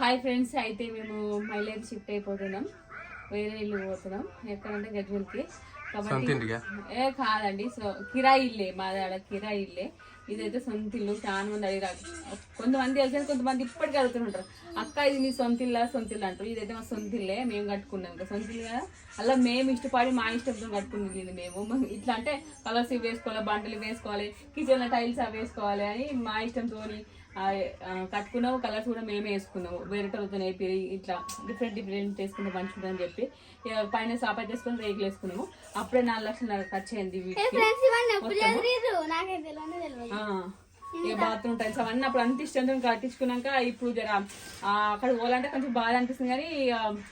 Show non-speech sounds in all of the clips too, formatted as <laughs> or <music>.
Hi friends అయితే మేము mileage shift అయిపోతున్నాం. వేరే ఇల్లు పోతున్నాం. ఎక్కడంటే గజ్వెల్కి. కాబట్టి ఏ కాదండి. సో కిరాయి ఇల్లే మాది ఆడ కిరాయి ఇల్లే. ఇదైతే సొంత ఇల్లు. చాలా మంది అడిగారు కొంతమంది తెలిసిన కొంతమంది ఇప్పటికీ అడుగుతుంటారు అక్క ఇది నీ సొంత ఇల్లా? సొంత ఇల్లు? అంటారు. ఇదైతే మా సొంత ఇల్లే. మేము కట్టుకున్నాం ఇంకా సొంత ఇల్లు కదా? అలా మేము ఇష్టపడి మా ఇష్టంతో కట్టుకున్నది ఇది మేము. మ- ఇట్లా అంటే కలర్స్ వేసుకోవాలి? బండలు వేసుకోవాలి? కిచెన్లో టైల్స్ అవి వేసుకోవాలి? అని మా ఇష్టంతో కట్టుకున్నాము కలర్స్ కూడా మేమే వేసుకున్నాము. వేరే వాళ్ళతో వేపి ఇట్లా డిఫరెంట్ డిఫరెంట్ వేసుకుంటే మంచిది అని చెప్పి. పైన సాప చేసుకుని రేకులు వేసుకున్నాము. అప్పుడే నాలుగు లక్షలు ఖర్చు అయింది ఇక బాత్రూమ్ టైల్స్ అవన్నీ అప్పుడు అంత ఇష్టంతో కట్టించుకున్నాక ఇప్పుడు జర అక్కడ పోవాలంటే కొంచెం బాధ అనిపిస్తుంది కానీ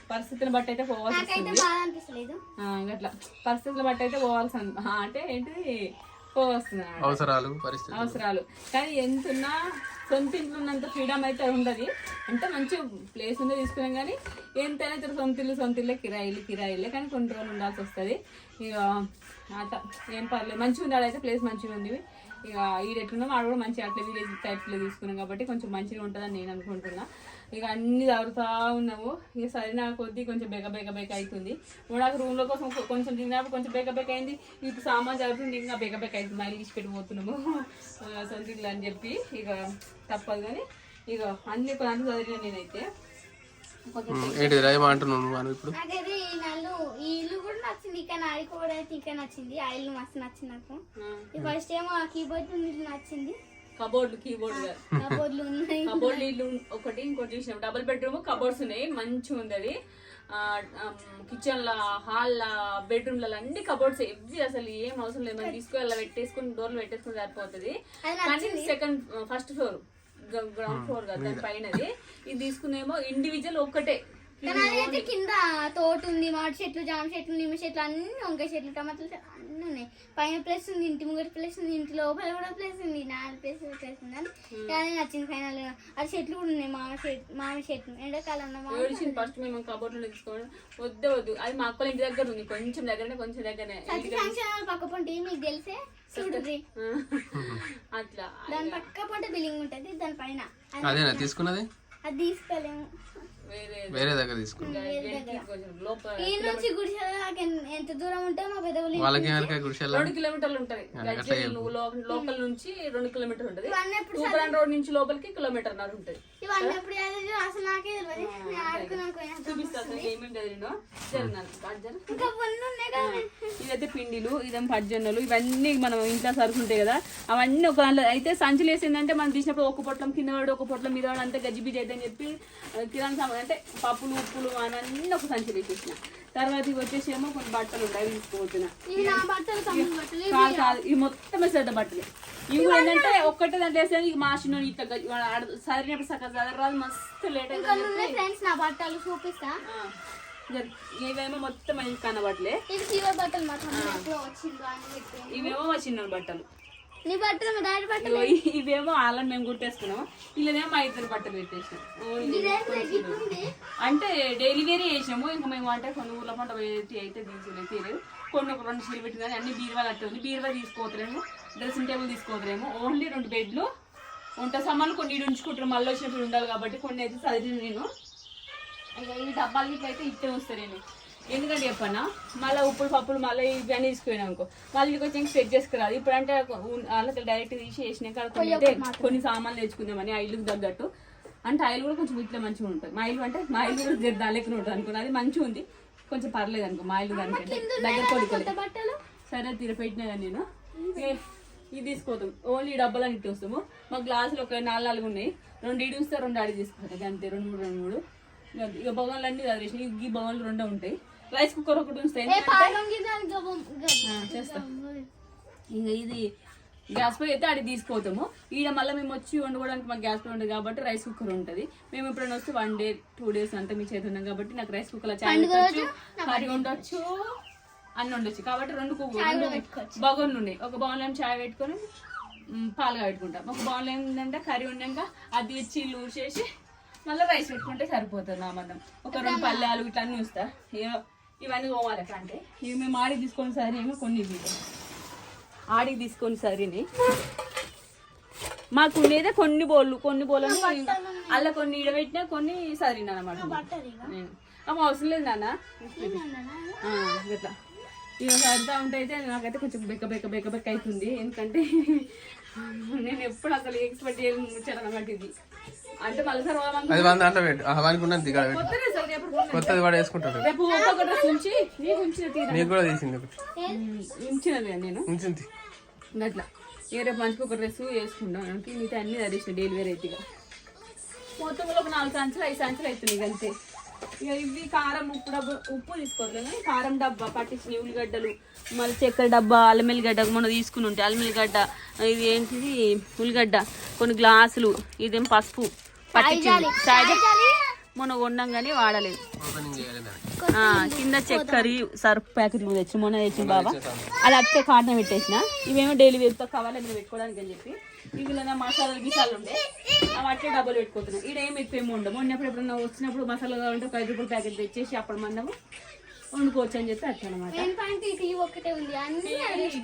పరిస్థితులను బట్టి అయితే పోవాల్సి వస్తుంది. బాగా అనిపిస్తలేదు. ఆ, గట్లా పరిస్థితుల బట్టి అయితే పోవాల్సి అంటే ఏంటిది? పోవస్తుంది. అవసరాలు పరిస్థితి అవసరాలు. కానీ ఎంత ఉన్నా సొంత ఇంట్లో ఉన్నంత ఫ్రీడమ్ అయితే ఉండదు. అంటే మంచి ప్లేస్ ఉందో తీసుకున్నాం కానీ ఎంతైనా ఇతర సొంత ఇల్లు సొంత ఇల్లే కిరాయిలు కిరాయిలే కానీ కొన్ని రోజులు ఉండాల్సి వస్తుంది. ఇక అట్లా ఏం పర్లేదు. మంచిగా అయితే ప్లేస్ మంచిగా ఉంది ఇక ఈ ఎట్లున్నాం ఆడ కూడా మంచిగా అట్లా విలేజ్ టైప్లో తీసుకున్నాం కాబట్టి కొంచెం మంచిగా ఉంటుందని నేను అనుకుంటున్నా. ఇక అన్ని చదువుతా ఉన్నాము. ఇక సరైన కొద్దీ కొంచెం బెగ బెగ బెగ అవుతుంది. నాకు రూమ్లో కోసం కొంచెం తిన్నప్పుడు కొంచెం బెగ బెగ అయింది. ఇప్పుడు సామాన్ చదువుతుంది ఇంకా బెగ బెగ అవుతుంది మళ్ళీ ఇచ్చి పెట్టిపోతున్నాము <laughs> ఆ, సొంత ఇల్లు అని చెప్పి ఇక తప్పదు కానీ ఇక అన్ని కొన్ని చదివిన నేనైతే. ఏమంటున్నావు నువ్వు ఇప్పుడు. ఈ ఇల్లు కూడా నచ్చింది. ఇంకా నాడికి కూడా అయితే ఇంకా నచ్చింది. ఆ ఇల్లు మస్తు నచ్చింది నాకు. ఫస్ట్ ఏమో ఆ కీబోర్డ్ నచ్చింది. కబోర్డ్ కీబోర్డ్ కబోర్డ్లు ఉన్నాయి. కబోర్డ్ ఇల్లు ఒకటి ఇంకోటి చూసినాం. డబుల్ బెడ్రూమ్ కబోర్డ్స్ ఉన్నాయి. మంచిగా ఉంది అది. కిచెన్ లా హాల్ లా బెడ్రూమ్లలో అన్ని కబోర్డ్స్ ఎవ్వి అసలు ఏం అవసరం లేదు. మనం తీసుకొని అలా పెట్టేసుకుని డోర్లు పెట్టేసుకుని సరిపోతుంది. కానీ second first floor ground floor కదా దాని పైనది. ఇది తీసుకునేమో ఇండివిజువల్ ఒక్కటే. కానీ అయితే కింద తోట ఉంది మామిడి చెట్లు జామ చెట్లు నిమ్మ చెట్లు అన్ని వంకాయ చెట్లు టమాటాలు చెట్లు అన్ని ఉన్నాయి. పైన ప్లేస్ ఉంది ఇంటి ముంగట ప్లేస్ ఉంది ఇంటి లోపల కూడా ప్లేస్ ఉంది నాలుగు ప్లేస్ ప్లేస్ ఉంది అని. కానీ నచ్చింది ఫైనల్గా. అది చెట్లు కూడా ఉన్నాయి మామిడి చెట్లు మామిడి చెట్లు ఎండాకాలంలో మామిడి ఫస్ట్ మేము కబోర్డ్లో తీసుకోవడం? వద్దే వద్దు. అది మా అక్కల ఇంటి దగ్గర ఉంది కొంచెం దగ్గరనే కొంచెం దగ్గరనే. సత్య ఫంక్షన్ పక్క పొంటి మీకు తెలిసే? చూడుర్రి అట్లా దాని పక్క పొంట బిల్డింగ్ ఉంటది దాని పైన. అదేనా తీసుకున్నది? అది తీసుకోలేము. వేరే దగ్గర గుడిసెల ఎంత దూరం ఉంటే మా పెద్దవులు వాళ్ళకి ఏమైనా గుడిసెల్లా రెండు కిలోమీటర్లు ఉంటది లోకల్ నుంచి రెండు కిలోమీటర్ ఉంటది. తూపరాన్ రోడ్ నుంచి లోపలికి కిలోమీటర్ నర ఉంటది. ఇవన్నీ ఎప్పుడు అసలు నాకే ఇదైతే పిండిలు ఇదేం పజ్జొన్నలు ఇవన్నీ మనం ఇంట్లో సరుకు ఉంటాయి కదా. అవన్నీ ఒక దాంట్లో అయితే సంచులు వేసిందంటే మనం తీసినప్పుడు ఒక పొట్లం కింద పడి ఒక పొట్లం మీద పడి అంతా గజిబిజి అయితే అని చెప్పి కిరాణా అంటే పప్పులు ఉప్పులు అవన్నీ ఒక సంచి వేసేసిన. తర్వాత ఇవి వచ్చేసి ఏమో కొన్ని బట్టలు ఉంటాయి తీసుకోవచ్చున. ఇవి నా బట్టలు తమ్ముడు బట్టలు ఇవి కాదు కాదు ఇవి మొత్తం వేసేట బట్టలు. ఇవి ఏంటంటే ఒక్కటే దాంట్లో ఇట్లా గ- వాడు ఆడ- చదివినప్పుడు సగం చదవరాదు మస్తు లేట్ ఫ్రెండ్స్ నా బట్టలు చూపిస్తా. ఇవేమో మొత్తం మంచి కనబట్లే ఇది సిల్వర్ బట్టలు మా తమ్ముడు ఎప్పుడో వచ్చిండు అని చెప్పి. ఇవేమో మా చిన్న బట్టలు. నీ బట్టలు మా డాడీ బట్టలు ఇవేమో వాళ్ళని మేము కుట్టేసుకున్నాం ఇలానేమో మా ఇద్దరు బట్టలు పెట్టేసినాం. అంటే డైలీ వేరే చేసినాము. ఇంకా మేము అంటే కొన్ని ఊర్ల పంట అయితే తీసుకోలేదు తీయలేదు. కొన్ని ఒక రెండు చీరలు పెట్టిందని అన్ని బీరువాలు అట్టే ఉంది బీరువా తీసుకోవట్లేము డ్రెస్సింగ్ టేబుల్ తీసుకోవట్లేము ఓన్లీ రెండు బెడ్లు. వంట సామాన్లు కొన్ని ఈడ ఉంచుకుంటారు. మళ్ళీ వచ్చినప్పుడు ఉండాలి కాబట్టి కొన్ని అయితే చదివిన నేను. ఇక ఈ డబ్బాలు ఇట్లా అయితే ఇట్టే వస్తాను నేను. ఎందుకంటే చెప్పన్నా మళ్ళీ ఉప్పులు పప్పులు మళ్ళీ ఇవన్నీ తీసుకుపోయినాం అనుకో మళ్ళీ వచ్చి సెట్ చేసుకురాదు. ఇప్పుడు అంటే వాళ్ళకి డైరెక్ట్ తీసి వేసినాక కొన్ని సామాన్లు తెచ్చుకుందామని ఇల్లుకి తగ్గట్టు. అంటే ఆయిల్ కూడా కొంచెం ఇట్లా మంచిగా ఉంటుంది. మా ఇల్లు అంటే మా ఇల్లు కూడా దాలెక్కన ఉంటుంది అనుకున్నా. అది మంచిగా ఉంది. కొంచెం పర్లేదు అనుకో మా ఇల్లు దానికంటే. దగ్గర కొడుకోలేదు సరే తీర పెట్టినా కానీ నేను. ఇది తీసుకోతాం ఓన్లీ డబ్బాలని ఇట్టి వస్తాము. మా గ్లాసులు ఒక నాలుగు నాలుగు ఉన్నాయి. రెండు ఇడి వస్తే రెండు అడిగి తీసుకుంటాం. అంతే రెండు మూడు రెండు మూడు. ఇక- బొగన్లు అన్ని చదివేసి ఈ బొగన్లు రెండే ఉంటాయి. రైస్ కుక్కర్ ఒకటి ఏ చేస్తా. ఇంకా ఇది గ్యాస్ పొయ్యి అయితే అడిగి తీసుకోతాము ఈడ మళ్ళీ మేము వచ్చి వండుకోవడానికి మాకు గ్యాస్ పొయ్యి ఉంటుంది కాబట్టి రైస్ కుక్కర్ ఉంటుంది. మేము ఎప్పుడైనా వస్తే వన్ డే టూ డేస్ అంతా మీ చేతి ఉన్నాం కాబట్టి నాకు రైస్ కుక్కర్ పెట్టచ్చు కర్రీ వండొచ్చు అన్ని వండొచ్చు కాబట్టి రెండు బగోన్లు ఉన్నాయి ఒక బౌన్లో చాయ్ పెట్టుకొని మ్, పాలుగా పెట్టుకుంటాం ఒక బౌన్లో ఏంటంటే కర్రీ ఉన్నాక అది తెచ్చి ఇల్లు ఊసేసి మళ్ళీ రైస్ పెట్టుకుంటే సరిపోతుంది నా మందం. ఒక రెండు పల్లెలు ఇట్లా అన్నీ ఇవన్నీ పోవాలి ఎట్లా అంటే. ఇవి మేము ఆడికి తీసుకొని సరే ఏమో కొన్ని ఆడికి తీసుకొని సరేని. మాకు ఉండేదే కొన్ని బోళ్ళు కొన్ని బోళ్ళు అలా కొన్ని ఇడబెట్టినా కొన్ని సరినా అనమాట అమ్మ అవసరం లేదు నాన్న. ఆ, ఇట్లా. ఇక సరితా ఉంటే అయితే నాకైతే కొంచెం బెక్క బెక్క బెక్క బెక్క అవుతుంది. ఎందుకంటే నేను ఎప్పుడు అసలు ఎక్స్పెక్ట్ చేయను ముచ్చాను అనమాట ఇది. అంటే మళ్ళీ సార్ కొత్తది వాడు వేసుకుంటాడు. రేపు ఒక్కొక్క డ్రెస్ ఉంచి నీకు ఉంచిన తీరా? నీకు కూడా తీసింది ఒకటి. ఉంచినది నేను ఉంచింది. అట్లా. ఇక రేపు మంచిగా ఒక డ్రెస్ వేసుకుంటాం. అంటే మిగతా అన్ని ధరించిన డైలీ వేర్ అయితే ఇక. మొత్తం ఒక నాలుగు సంచులు ఐదు సంచులు అవుతుంది ఇక అంతే. ఇక ఇవి కారం ఉప్పు డబ్బా ఉప్పు తీసుకోవట్లేదు కారం డబ్బా పట్టించిన ఉల్లిగడ్డలు మళ్ళీ చక్కెర డబ్బా అల్లం ఎల్లిగడ్డ మొన్న తీసుకుని ఉంటే అల్లం ఎల్లిగడ్డ ఇది ఏంటిది? ఉల్లిగడ్డ. కొన్ని గ్లాసులు ఇదేం పసుపు. పట్టించింది. మొన్న వండం కానీ వాడలేదు. ఓపెనింగ్ చేయాలి దాన్ని ఆ, కింద చక్కెర సర్ఫ్ ప్యాకెట్లు తెచ్చి మొన్న తెచ్చిన బాబా అది అట్టే కాటన పెట్టేసిన. ఇవేమో డైలీ వేరుతో కావాలి మీరు పెట్టుకోవడానికి అని చెప్పి. ఇవి నా మసాలాలు గిసాలు ఉండే. అవి అట్టే డబ్బులు పెట్టుకుంటున్నాం. ఎక్కువ ఏమి ఉండవు. మొన్నప్పుడు ఎప్పుడన్నా వచ్చినప్పుడు మసాలా కావాలంటే ఒక ఐదు రూపాయల ప్యాకెట్ తెచ్చేసి అప్పుడు మనము వండుకోవచ్చు అని చెప్పి అట్లా అన్ని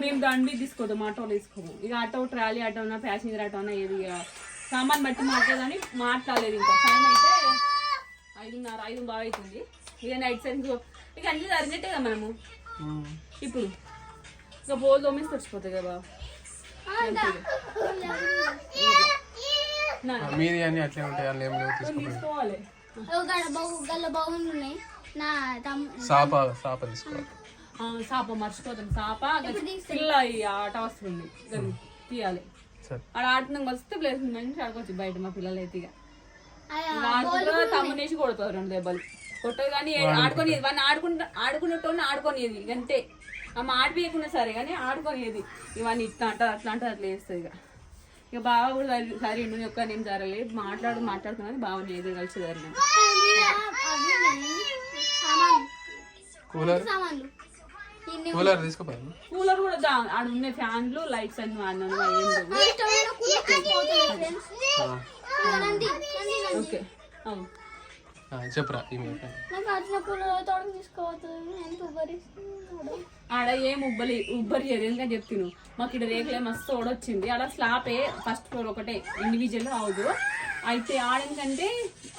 మేము దాని మీద తీసుకోదాం ఆటోలో తీసుకోదాం ఇక ఆటో ట్రాలీ ఆటో ఉన్నా ప్యాసింజర్ ఆటో ఉన్నా ఏది ఇక సామాన్ బట్టి మాట్లాడదని మాట్లాడలేదు ఇంకా. టైం అయితే ఐదున్నర ఐదు బాగా అవుతుంది. ఇక నైట్ సైడ్ ఇక అన్ని జరిగినట్టే కదా మనము. ఇప్పుడు ఇక బోల్ తోమేసి తెచ్చిపోతాయి కదా నా మీది అన్ని అట్లే ఉంటాయి అన్నీ ఏం లేవు తీసుకోవాలి. సాప సాప తీసుకోవాలి ఆ, సాప మర్చిపోతాం. సాప పిల్ల ఆట వస్తుంది. తీయాలి. సరే. ఆడ ఆడుతున్నాం వస్తే ప్లేస్ మంచి ఆడుకోవచ్చు బయట మా పిల్లలు అయితే ఇక తమ్మునేసి కొడతారు రెండు దెబ్బలు. కొట్టదు కానీ ఆడుకొని వాడిని ఆడుకుంటా ఆడుకునేటోని ఆడుకోనిది ఇక అంతే. ఆమె ఆడిపోయకుండా సరే కానీ ఆడుకోనిది. ఇవన్నీ ఇట్లా అంటారు అట్లా అంటారు అట్లా చేస్తుంది ఇక. ఇక బావ కూడా సరి- ఇండు ఒక్క నేను జరగలే. మాట్లాడు మాట్లాడుతున్నది బావ ఏదో కలిసి జరిగినాం కూలర్. కూలర్ తీసుకోపోయాను కూలర్ కూడా ఆడ ఉన్న ఫ్యాన్లు లైట్స్ అన్ని వాడినాను ఏం ఓకే చెప్పురా ఈమె నాకు వచ్చినప్పుడు తోడు తీసుకోవద్దు ఎంత ఉబ్బరిస్తున్నాడు ఆడ ఏం ఉబ్బలి ఉబ్బరి చేయదు ఎందుకని చెప్తాను మాకు ఇక్కడ రేకులే మస్తు ఓడొచ్చింది ఆడ స్లాపే ఫస్ట్ ఫ్లోర్ ఒకటే ఇండివిజువల్ హౌస్ అయితే ఆడేంటంటే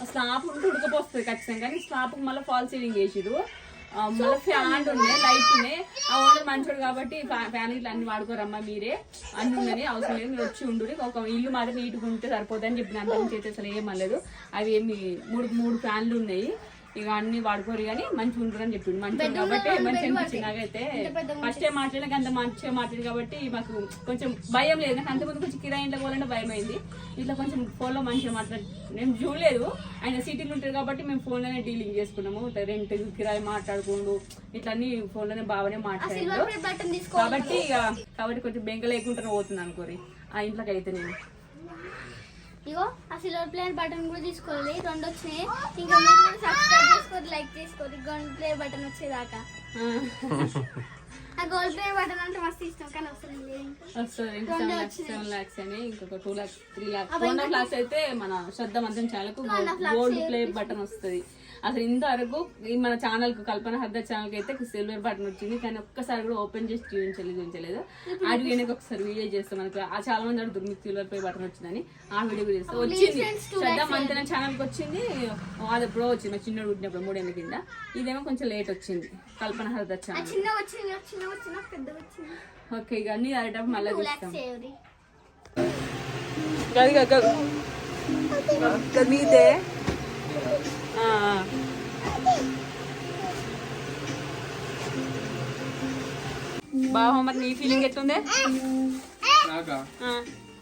స్లాప్ ఉంటే ఉడకపోస్తుంది ఖచ్చితంగా కానీ స్లాప్ మళ్ళీ ఫాల్ సీలింగ్ చేసిరు మళ్ళీ ఫ్యాన్ ఉండే లైట్ ఉండే. ఆ ఓనర్ మంచోడు కాబట్టి ఫ్యా- ఫ్యాన్ ఇట్లా అన్ని వాడుకోరమ్మా మీరే. అన్ని ఉండని అవసరం లేదు మీరు వచ్చి ఉండు ఒక ఇల్లు మాత్రం నీట్గా ఉంటే సరిపోతుందని చెప్పిన అంత నుంచి అయితే అసలు ఏం అనలేదు. అవి ఏమి మూడు మూడు ఫ్యాన్లు ఉన్నాయి. ఇక అన్ని వాడుకోరు కానీ మంచిగా ఉంటారు అని చెప్పిండు. మంచిగా కాబట్టి మంచిగా అనిపించింది నాకైతే. ఫస్ట్ టైం మాట్లాడినాక అంత మంచిగా మాట్లాడింది కాబట్టి మాకు కొంచెం భయం లేదు నాకు అంతకుముందు కొంచెం కిరాయి ఇంట్లో పోవాలంటే భయం అయింది. ఇట్లా కొంచెం ఫోన్లో మంచిగా మాట్లాడి మేము చూడలేదు. ఆయన సిటీలో ఉంటారు కాబట్టి మేము ఫోన్లోనే డీలింగ్ చేసుకున్నాము. ఇట్లా రెంట్ కిరాయి మాట్లాడుకుంటూ ఇట్లా అన్ని ఫోన్లోనే బాగానే తీసుకో కాబట్టి ఇక కాబట్టి కొంచెం బెంగ లేకుండా పోతుంది అనుకోరి ఆ ఇంట్లోకి అయితే నేను. ఇగో ఆ సిల్వర్ ప్లేయర్ బటన్ కూడా తీసుకోవాలి. రెండు వచ్చినాయి. ఇంకా మీరు కూడా సబ్స్క్రైబ్ చేసుకోండి లైక్ చేసుకోండి. గోల్డ్ ప్లేయర్ బటన్ వచ్చేదాకా. ఆ. గోల్డ్ ప్లేయర్ బటన్ అంటే మస్తు ఇష్టం కానీ వస్తుంది సెవెన్ ల్యాక్స్ అని ఇంకొక two lakhs three half lakhs అయితే మన శ్రద్ధ మంత్రం ఛానల్కు గోల్డ్ ప్లే బటన్ వస్తుంది. అసలు ఇంతవరకు ఈ మన ఛానల్కు కల్పన హద్ద ఛానల్కి అయితే సిల్వర్ బటన్ వచ్చింది. కానీ ఒక్కసారి కూడా ఓపెన్ చేసి చూపించలేదు. చూపించలేదు అది వెనక ఒకసారి వీడియో చేస్తాం మనకు ఆ చాలా మంది అడుగుతారు మీకు సిల్వర్ ప్లే బటన్ వచ్చిందని. ఆ వీడియో కూడా చేస్తాం. వచ్చింది. శ్రద్ధ ఛానల్కి వచ్చింది. అది ఎప్పుడో వచ్చింది మా చిన్నోడు పుట్టినప్పుడు మూడేళ్ళ కింద. ఇదేమో కొంచెం లేట్ వచ్చింది కల్పన హద్ద ఛానల్ చిన్న చిన్న ఓకే ఇక అన్ని అదేటప్పుడు మళ్ళీ చూస్తాం. గది గది మీదే ఆ, ఆ. బావ మరి నీ ఫీలింగ్ ఎట్లుంది?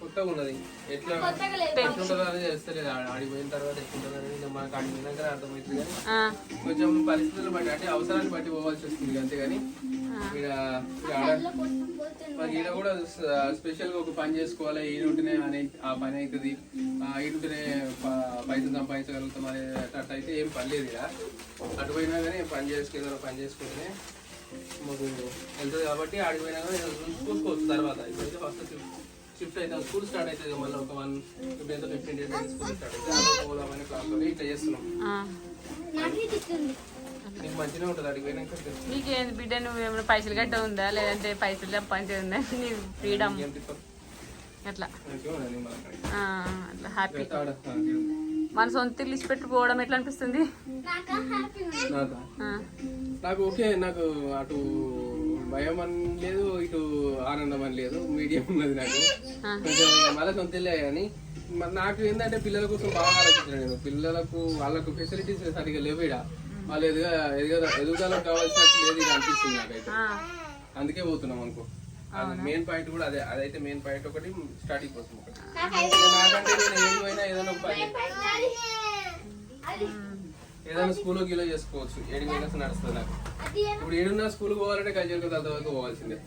కొత్తగా ఉన్నది. ఎట్లా? కొత్తగా లేదు. ఎట్లుంటుందో అనేది తెలుస్తలేదు ఆడ- ఆడికి పోయిన తర్వాత ఎట్లుంటుందో అనేది మనకు ఆడికి పోయినాక అర్థమవుతుంది కానీ కొంచెం పరిస్థితులు బట్టి అంటే అవసరాన్ని బట్టి పోవాల్సి వస్తుంది అంతేగాని ఇక్కడ ఈడ కూడా స్పెషల్గా ఒక పని చేసుకోవాలి. ఈ ఉంటేనే అనే ఆ పని అవుతుంది. ఈ ఉంటేనే ప- పైసలు సంపాదించగలుగుతాం అనే అట్లా అయితే ఏం పని లేదు ఇక అటు పోయినా కానీ పని చేసుకేదో పని చేసుకుంటేనే మాకు వెళ్తుంది కాబట్టి ఆడికి పోయినా కానీ ఏదో చూసుకోవచ్చు తర్వాత. ఇప్పుడైతే ఫస్ట్ షిఫ్ట్ అయితే స్కూల్ స్టార్ట్ అవుతుంది. మళ్ళీ ఒక one fifteen fifteen days school start అవుతుంది. క్లాస్ ఇట్లా చేస్తున్నాం. ఆ. నాకు మంచిగా ఉంటుంది. నీకేంది బిడ్డ పైసలు గట్ట ఉందా? లేదంటే పైసలు సంపాదించే <laughs> ఉందా? నీ ఫ్రీడమ్ అట్లా అట్లా హ్యాపీ. మన సొంత ఇల్లు ఇచ్చి పెట్టుకోవడం ఎట్లా అనిపిస్తుంది? నాకు? ఓకే నాకు అటు భయం అని లేదు ఇటు ఆనందం అని లేదు మీడియం ఉన్నది నాకు. కొంచెం మళ్ళీ సొంత ఇల్లే కానీ మరి నాకు ఏంటంటే పిల్లల కోసం బాగా ఆలోచించాను నేను. పిల్లలకు వాళ్ళకు ఫెసిలిటీస్ సరిగా లేవు ఈడ. వాళ్ళు ఎదుగ ఎదుగ ఎదుగుదలకు కావాల్సినట్టు లేదు ఇది అనిపిస్తుంది నాకైతే. అందుకే పోతున్నాం అనుకో. మెయిన్ పాయింట్ కూడా అదే. అదైతే మెయిన్ పాయింట్ ఒకటి స్టార్టింగ్ కోసం ఒకటి. ఏదైనా ఏదైనా స్కూల్ గిలో చేసుకోవచ్చు. ఏడు గంటలకు నడుస్తుంది నాకు. ఇప్పుడు ఏడున్న స్కూల్ పోవాలంటే కజేరుకు అంతవరకు పోవాల్సిందే.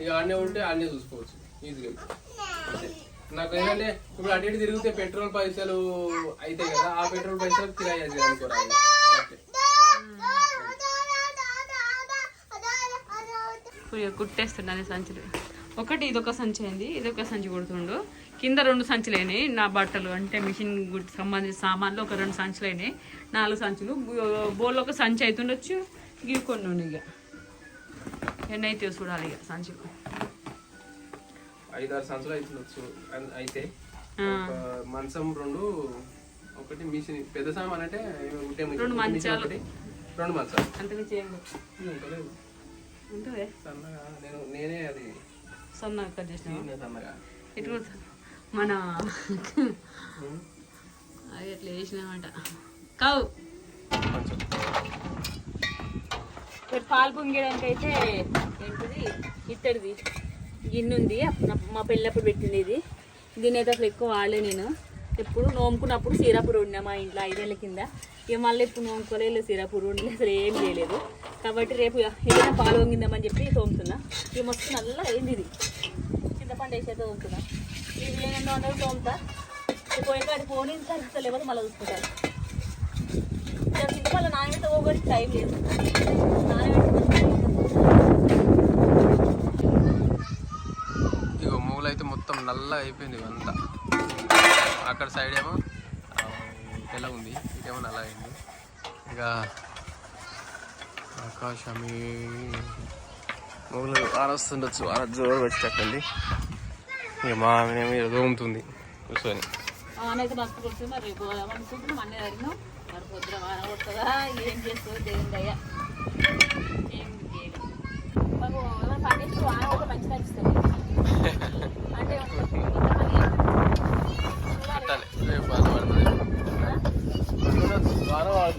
ఇక ఆడనే ఉంటే ఆడనే చూసుకోవచ్చు. ఈజీగా. నాకు ఏంటంటే ఇప్పుడు అటు ఇటు తిరిగితే పెట్రోల్ పైసలు అవుతాయి కదా ఆ పెట్రోల్ పైసలు కిరాయి అది అనుకోరాదు కుట్టేస్తున్నాను సంచులు. ఒకటి ఇదొక సంచి అయింది ఇదొక సంచి కొడుతుండు. కింద రెండు సంచులు అయినాయి. నా బట్టలు అంటే మిషన్ సంబంధించిన సామాన్లు ఒక రెండు సంచులు అయినాయి. నాలుగు సంచులు. బోల్లో ఒక సంచి అవుతుండొచ్చు ఇవి కొన్ని ఉన్నాయి ఇక. ఎన్ని అయితే చూడాలి ఇక సంచులు ఐదారు సంవత్సరాలు అవుతుండొచ్చు అయితే మంచం రెండు ఒకటి మిషన్ పెద్ద సామాన్ అంటే రెండు మంచాలు. రెండు మంచాలు. అంతకుమించి ఏం. ఉంటుంది. సన్నగా నేను నేనే అది సన్నగా కట్ చేసిన కూడా మన <laughs> అది ఎట్లా వేసినామంట కావు. పాలు పొంగడానికి అయితే ఏంటిది? ఇత్తడిది. గిన్నె ఉంది. మా పెళ్ళప్పుడు పెట్టింది ఇది. దీని అయితే అసలు ఎక్కువ వాడలే నేను. ఎప్పుడు నోముకున్నప్పుడు సీరాపూర్ వండినా మా ఇంట్లో ఐదేళ్ళ కింద. ఇక మళ్ళీ ఇప్పుడు నోముకోలేదు సీరాపూర్ వండి అసలు ఏం చేయలేదు. కాబట్టి రేపు ఏదైనా పాలు వంగిందామని చెప్పి తోముతున్నా. ఇక మొత్తం నల్ల అయింది ఇది. చింతపండు వేసే తోముతున్నా. ఇది లేనన్నా అందరూ తోముతా ఇక పోయిన కాడి పోనీ ఇంకా లేకపోతే మళ్ళీ చూసుకుంటారు ఇక చింతపండు నానబెట్టి పోగొట్టి టైం లేదు ఇగో మూలు అయితే మొత్తం నల్లగా అయిపోయింది ఇవంతా. అక్కడ సైడ్ ఏమో ఆ, తెల్ల ఉంది. ఇదేమో నల్ల అయింది. ఇక ఆకాశమి. మూలు ఆరొస్తుండొచ్చు. ఆర జోరు వచ్చేటట్టుంది ఇక మా దోముతుంది కూర్చొని. ఆనైతే మస్తు కొడుతుంది మరి రేపు పోదాం అనుకుంటున్నాం. అన్నీ అడిగినాం మరి పొద్దున వాన కొడుతుందా? ఏం చేస్తుందో? దేవుని దయ. ఏం మాకు ఏమైనా పండించి వాన కూడా మంచిగా అంటే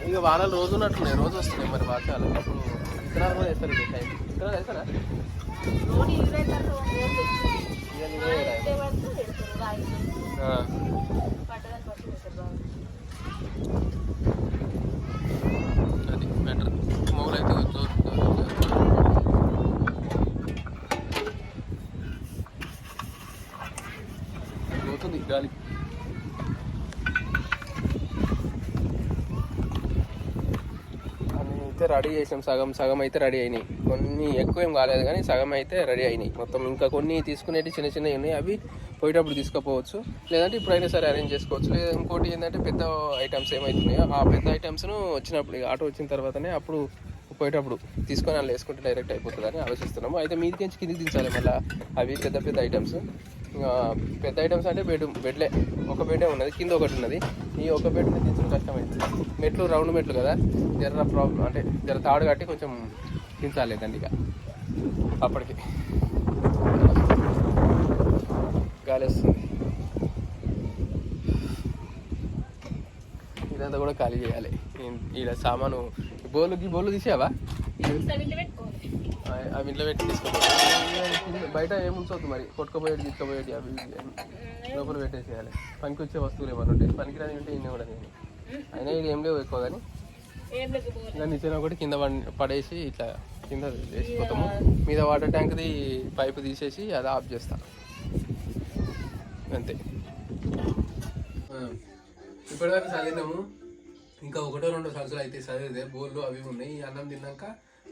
ఇక వానలు రోజు ఉన్నట్టున్నాయి. రోజు వస్తున్నాయి మరి వర్షాలు అప్పుడు విత్తనాలు కూడా వేస్తారు టైం విత్తనాలు వేస్తారా అది బెటర్ పోతుంది గాలి అయితే రెడీ చేసాం. సగం సగం అయితే రెడీ అయినాయి. కొన్ని ఎక్కువ ఏం కాలేదు కానీ సగం అయితే రెడీ అయినాయి. మొత్తం ఇంకా కొన్ని తీసుకునేవి చిన్న చిన్నవి ఉన్నాయి. అవి పోయేటప్పుడు తీసుకుపోవచ్చు. లేదంటే ఇప్పుడైనా సరే అరేంజ్ చేసుకోవచ్చు. లేదా ఇంకోటి ఏంటంటే పెద్ద ఐటమ్స్ ఏమవుతున్నాయో ఆ పెద్ద ఐటమ్స్ను వచ్చినప్పుడు ఇక ఆటో వచ్చిన తర్వాతనే అప్పుడు పోయేటప్పుడు తీసుకొని అలా వేసుకుంటే డైరెక్ట్ అయిపోతుందని ఆలోచిస్తున్నాము. అయితే మీదికి నుంచి కిందికి దించాలి మళ్ళీ. అవి పెద్ద పెద్ద ఐటమ్స్ పెద్ద ఐటమ్స్ అంటే బెడ్ బెడ్లే ఒక బెడ్డే ఉన్నది. కింద ఒకటి ఉన్నది. ఈ ఒక బెడ్ దించడం కష్టమైంది. మెట్లు రౌండ్ మెట్లు కదా. జర ప్రాబ్లం అంటే జర తాడు కట్టి కొంచెం దించాలి లేదండి ఇక. అప్పటికి. గాలి వస్తుంది ఇదంతా కూడా ఖాళీ చేయాలి. ఇలా సామాను బోలు ఈ బోలు తీసావా అవి ఇంట్లో పెట్టి తీసుకో బయట ఏం ఉంచవద్దు మరి. కొట్టుకోపోయేది తీసుకుపోయేది అవి లోపల పెట్టేసేయాలి. పనికి వచ్చే వస్తువులు ఏమైనా ఉంటాయి పనికి రాని ఉంటే ఇన్ని కూడా నేను అయినా ఇది ఏం లేవు ఎక్కువ కానీ. నిచ్చిన ఒకటి కింద పడి- పడేసి ఇట్లా కింద వేసిపోతాము. మీద వాటర్ ట్యాంక్ది పైపు తీసేసి అది ఆఫ్ చేస్తా. అంతే. ఇప్పటిదాకా చదివినాము. ఇంకా ఒకటో రెండో సంవత్సరాలు అయితే చదివితే బోర్లు అవి ఉన్నాయి. ఈ అన్నం తిన్నాక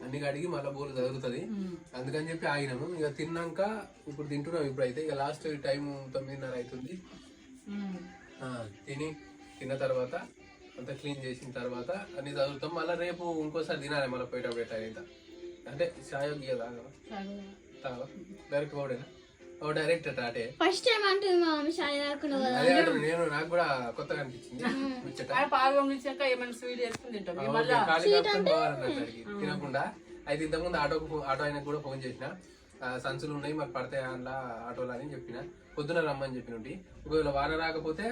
అన్ని కడిగి మళ్ళీ బోర్లు చదువుతుంది అందుకని చెప్పి ఆగినాము. ఇక తిన్నాక ఇప్పుడు తింటున్నాం ఇప్పుడైతే. ఇక లాస్ట్ టైం తొమ్మిదిన్నర అవుతుంది. ఆ, తిని తిన్న తర్వాత అంతా క్లీన్ చేసిన తర్వాత అన్ని చదువుతాం. మళ్ళీ రేపు ఇంకోసారి తినాలి మళ్ళీ పోయేటప్పుడు ఎట్లా అయితే అంటే చాయ్ గీయ తాగవా? తాగవా? డైరెక్ట్ పౌడేనా ఓ డైరెక్ట్ టాటే ఫస్ట్ టైం అంటుంది మా మమ్మీ షాయి రాకుండా కదా అదే అంటున్నా, నేను నాకు కూడా కొత్తగా అనిపించింది. ముచ్చట. ఆడ పాలు పంపించాక ఏమైనా స్వీట్ చేసుకుని తింటాం. ఆ, ఓకే, ఖాళీ కాకుండా పోవాలన్నట్టు అడిగి. తినకుండా. అయితే ఇంతకుముందు ఆటోకు ఫో- ఆటో ఆయనకు కూడా ఫోన్ చేసిన. ఆ, సంచులు ఉన్నాయి మాకు పడతాయి అందులో ఆటోలు అని చెప్పిన. పొద్దున రమ్మని చెప్పినట్టు ఒకవేళ వాన రాకపోతే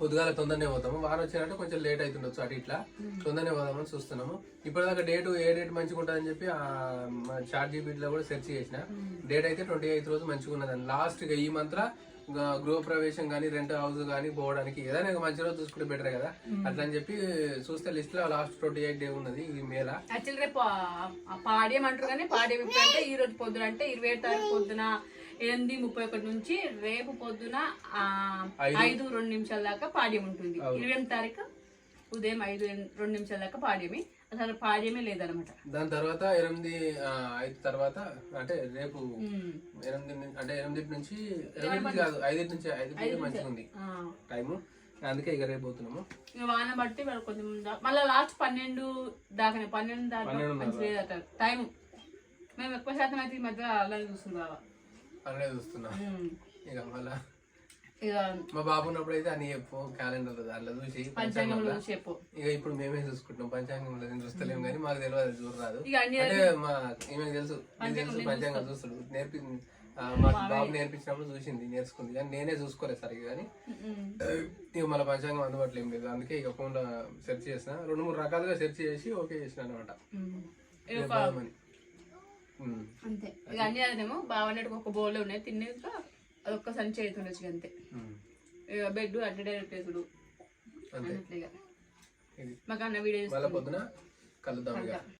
పొద్దుగాల తొందరనే పోతాము. వాన వచ్చినట్టు కొంచెం లేట్ అవుతుండొచ్చు అటు ఇట్లా. తొందరనే పోదామని చూస్తున్నాము. ఇప్పటిదాకా డేట్ ఏ డేట్ మంచిగా ఉంటుందని చెప్పి చార్ట్ జీబీటీలో కూడా సెర్చ్ చేసిన. డేట్ అయితే ట్వంటీ ఎయిత్ రోజు మంచిగా ఉన్నదని లాస్ట్గా ఈ మంత్ర గృహ ప్రవేశం కానీ రెంట్ హౌస్ కానీ పోవడానికి ఏదైనా మంచి రోజు చూసుకుంటే బెటర్ కదా. అట్లా అని చెప్పి చూస్తే లిస్ట్లో లాస్ట్ ట్వంటీ ఎయిట్ డే ఉన్నది ఈ మేల యాక్చువల్ రేపు అంటారు కానీ అంటే ఈ రోజు పొద్దున అంటే ఇరవై తారీఖు పొద్దున ఎనిమిది ముప్పై ఒకటి నుంచి రేపు పొద్దున ఐదు. రెండు నిమిషాల దాకా పాడ్యం ఉంటుంది. ఇరవై ఎనిమిది తారీఖు ఉదయం ఐదు రెండు నిమిషాల దాకా పాడ్యమి. అసలు పాడ్యమే లేదనమాట. దాని తర్వాత ఎనిమిది ఐదు తర్వాత అంటే రేపు. ఎనిమిది అంటే ఎనిమిది నుంచి ఎనిమిది కాదు ఐదు నుంచి ఐదు మంచిగా ఉంది. టైము. అందుకే ఇక రేపు పోతున్నాము. ఇక వాన బట్టి కొంచెం మళ్ళీ లాస్ట్ పన్నెండు దాకానే పన్నెండు దాకా మంచి లేదట. టైం మేము ఎక్కువ శాతం అయితే ఈ మధ్య అలా చూస్తుంది బాబా అనే చూస్తున్నాం. ఇక మళ్ళా ఇక మా బాబు ఉన్నప్పుడు అయితే అన్ని చెప్పు క్యాలెండర్ దాంట్లో చూసి పంచాంగంలో చెప్పు. ఇక ఇప్పుడు మేమే చూసుకుంటాం పంచాంగంలో నేను చూస్తలేము కానీ మాకు తెలియదు ఇక అన్ని అంటే మా ఈమెకు తెలుసు నీకు తెలుసు పంచాంగం చూస్తాడు. నేర్పి మా బాబు నేర్పించినప్పుడు చూసింది నేర్చుకుంది. కానీ నేనే చూసుకోలేదు సరిగ్గా కానీ. ఇక మళ్ళీ పంచాంగం అందుబాటులో ఏం లేదు. అందుకే ఇక ఫోన్లో సెర్చ్ చేసిన. రెండు మూడు రకాలుగా సెర్చ్ చేసి ఓకే చేసిన అనమాట అంతే. ఇక అన్ని అదేమో బాగున్నట్టు ఒక బౌల్ ఉన్నాయి. తిన్నాక అదొక్క సంచి అవుతుండొచ్చు అంతే. ఇక బెడ్ అడ్డ డైరెక్ట్ వేసుడు అంతే. అన్నట్లు ఇక. ఇది. మాకు అన్న వీడియో పొద్దున కలుద్దాం.